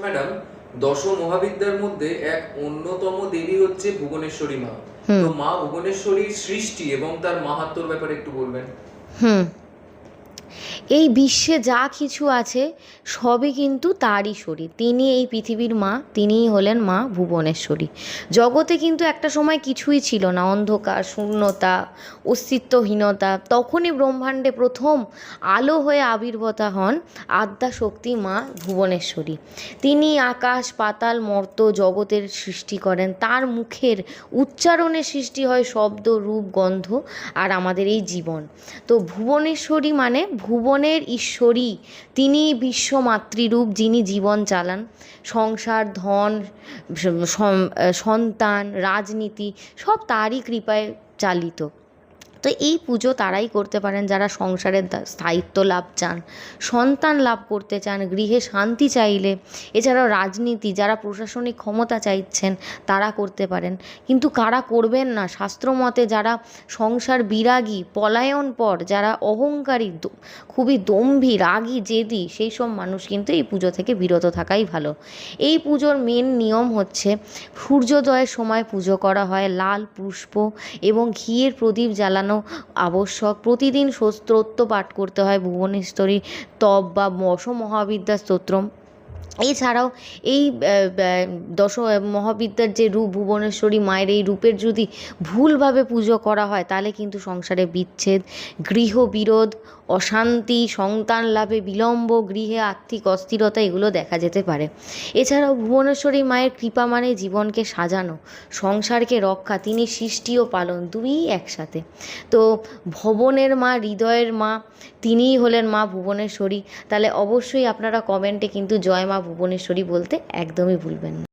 Madam দশ মহাবিদ্যার মধ্যে এক অন্যতম দেবী হচ্ছে ভুবনেশ্বরী মা। তো মা ভুবনেশ্বরীর সৃষ্টি এবং তার মাহাত্ম্যর ব্যাপারে একটু বলবেন? হুম। এই বিশ্বে যা কিছু আছে, সবই কিন্তু তারই শরীর। তিনি এই পৃথিবীর মা, তিনিই হলেন মা ভুবনেশ্বরী। জগতে কিন্তু একটা সময় কিছুই ছিল না। অন্ধকার, শূন্যতা, অস্তিত্বহীনতা, তখনই ব্রহ্মাণ্ডে প্রথম আলো হয়ে আবির্ভূতা হন আদ্যা শক্তি মা ভুবনেশ্বরী। তিনি আকাশ, পাতাল, মর্ত জগতের সৃষ্টি করেন। তার মুখের উচ্চারণে সৃষ্টি হয় শব্দ, রূপ, গন্ধ আর আমাদের এই জীবন। তো ভুবনেশ্বরী মানে ভুবনের ঈশ্বরী, তিনি বিশ্বমাতৃরূপ যিনি জীবন চালান। সংসার, ধন সন্তান, রাজনীতি সব তারই কৃপায় চালিত। তো এই পুজো তারাই করতে পারেন যারা সংসারের স্থায়িত্ব লাভ চান, সন্তান লাভ করতে চান, গৃহে শান্তি চাইলে। এছাড়াও রাজনীতি, যারা প্রশাসনিক ক্ষমতা চাইছেন, তারা করতে পারেন। কিন্তু কারা করবেন না? শাস্ত্রমতে যারা সংসার বিরাগী পলায়ন পর যারা অহংকারী খুবই দম্ভী, রাগী, জেদি, সেই সব মানুষ কিন্তু এই পুজো থেকে বিরত থাকাই ভালো। এই পুজোর মেন নিয়ম হচ্ছে সূর্যোদয়ের সময় পুজো করা হয় লাল পুষ্প এবং ঘিয়ের প্রদীপ জ্বালানো আবশ্যক। প্রতিদিন স্তোত্র পাঠ করতে হয় ভুবনেশ্বরী তপ বা দশ মহাবিদ্যা স্তোত্রম। এছাড়াও এই দশ মহাবিদ্যার যে রূপ, ভুবনেশ্বরী মায়ের এই রূপের যদি ভুলভাবে পুজো করা হয়, তাহলে কিন্তু সংসারে বিচ্ছেদ, গৃহবিরোধ, অশান্তি, সন্তান লাভে বিলম্ব, গৃহে আর্থিক অস্থিরতা এগুলো দেখা যেতে পারে। এছাড়াও ভুবনেশ্বরী মায়ের কৃপা মানে জীবনকে সাজানো, সংসারকে রক্ষা, তিনি সৃষ্টি ও পালন, দুই একসাথে। তো ভবনের মা, হৃদয়ের মা, তিনিই হলেন মা ভুবনেশ্বরী, তাহলে অবশ্যই আপনারা কমেন্টে কিন্তু জয় মা ভুবনেশ্বরী বলতে একদমই ভুলবেন না।